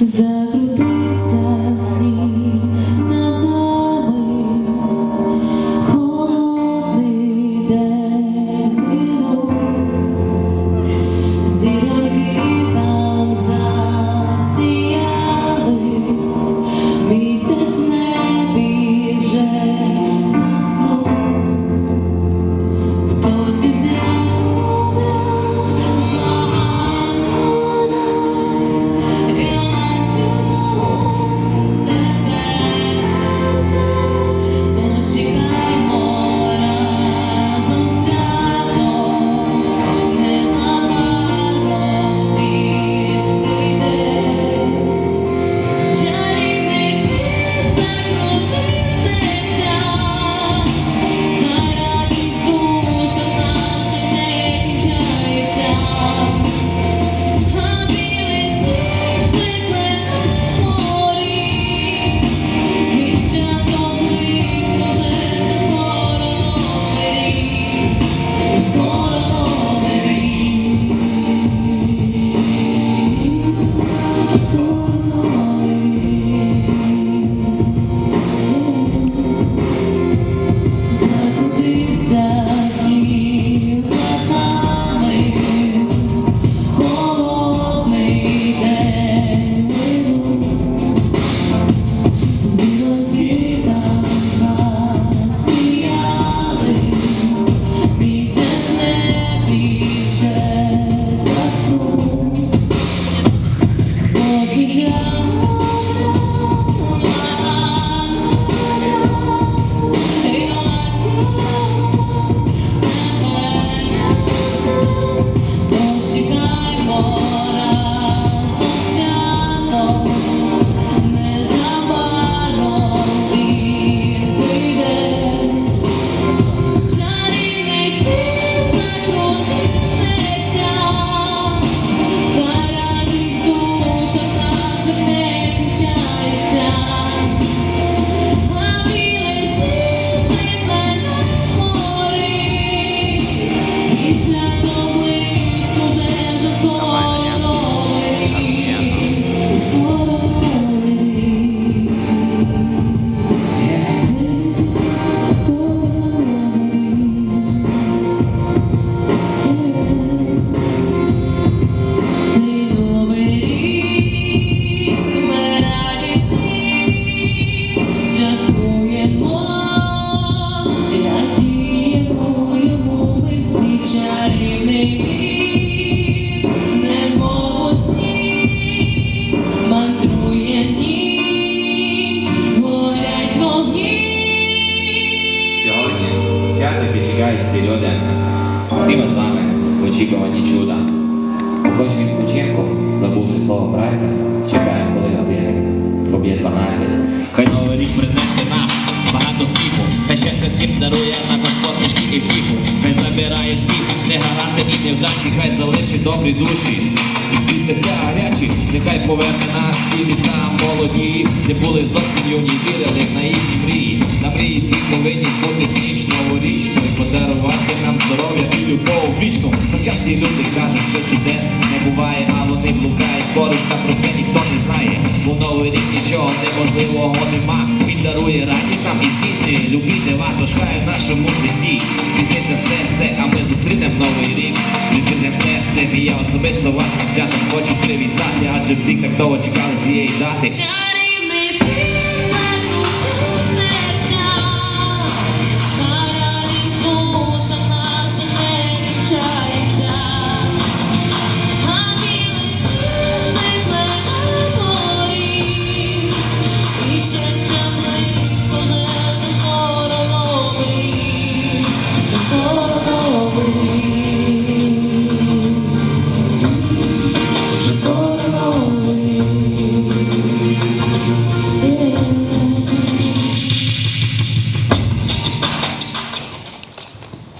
Закрутився Хтось в очікуванні чуда. Кожній відпочинку, забувши слово праця, чекаємо, коли годинник поб'є 12. Хай новий рік принесе нам багато сміху, та щастя всім дарує також посмішки і втіху. Хай забирає всіх негаразди і невдачі, хай залишить добрі душі. І гарячі, нехай поверне нас ті літа молоді, де були зовсім юні, вірили в наївні мрії. На мрії ці повинні бути ніч новорічною, подарувати нам здоров'я і любов вічну. Всі люди кажуть, що чудес не буває, а вони блукають поруч, та про це ніхто не знає. Бо новий рік нічого неможливого нема. Він дарує радість нам і здійснює любі дива, тож у нашому житті здійсниться все це, а ми зустрінемо новий рік. Зустрінемо все це, і я особисто вас святом хочу привітати, адже всі так довго чекали цієї дати.